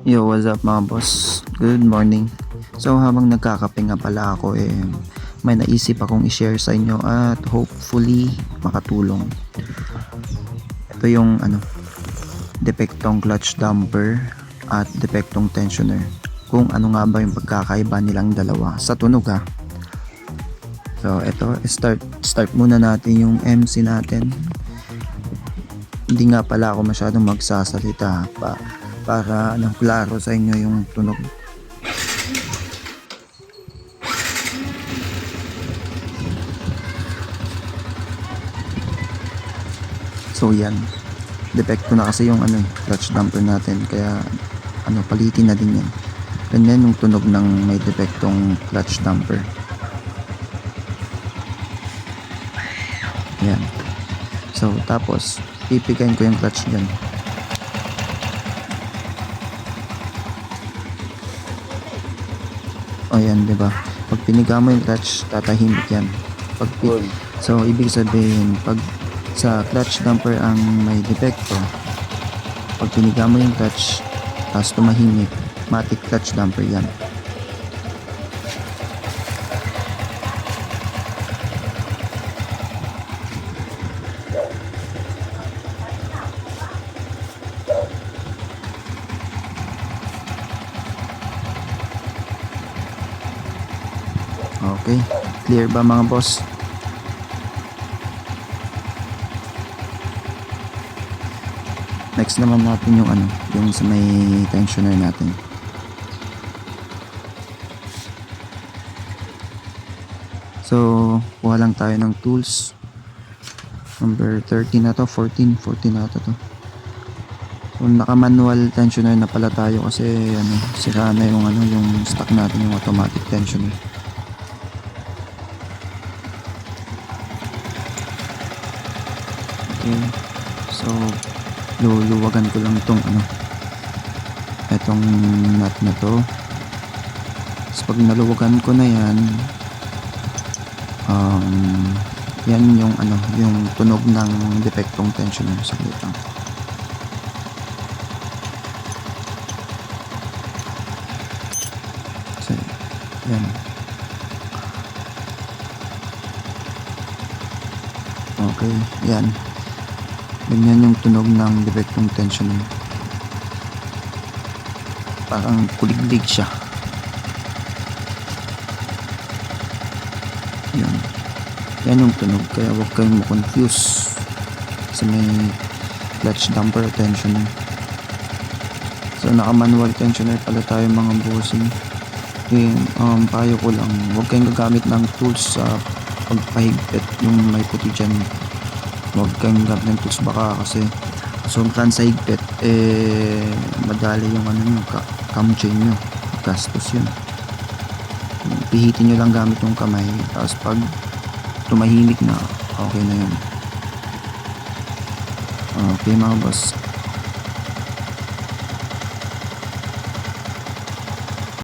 Yo, what's up mga boss? Good morning. So habang nagkakape nga pala ako eh, may naisip akong i-share sa inyo at hopefully makatulong. Ito yung ano, depektong clutch damper at depektong tensioner. Kung ano nga ba yung pagkakaiba nilang dalawa sa tunog ha. So ito, start start muna natin yung MC natin. Hindi nga pala ako masyadong magsasalita pa para ano, klaro sa inyo yung tunog. So yan. Depekto na kasi yung ano, clutch damper natin kaya ano palitin na din yan. Ganyan yung tunog ng may depektong clutch damper. Yan. So tapos pipikain ko yung clutch dyan. O yan, di ba? Pag piniga mo yung clutch, tatahimik yan. Pag pi- so, ibig sabihin, pag sa clutch damper ang may depekto, pag piniga mo yung clutch, tapos tumahimik, matic clutch damper yan. Okay, clear ba mga boss? Next naman natin yung ano, yung sa may tensioner natin. So, kuha lang tayo ng tools. Number 13 na to, 14, 14 na to. So, naka-manual tensioner na pala tayo kasi ano, sira na yung ano, yung stock natin yung automatic tensioner. Okay. So, luluwagan ko lang itong ano, itong nut na to. Tapos pag naluwagan ko na yan, um, yan yung ano, yung tunog ng depektong tensioner. Saglit lang. So, yan. Okay, yan. Ganyan yung tunog ng direktong tensioner. Parang kuliglig siya. Yan. Yan yung tunog. Kaya huwag kayong ma-confuse sa may clutch damper tensioner. So naka-manual tensioner pala tayo mga bossing. Yun, um, payo ko lang, huwag kayong gagamit ng tools sa pagpahigpit yung may puti dyan huwag kayong gamit ng tools baka kasi sobrang sa higpit eh madali yung ano nyo ka, cam chain nyo. Gastos yun. Pihitin nyo lang gamit yung kamay. Tapos pag tumahimik na okay na yun. Okay mga boss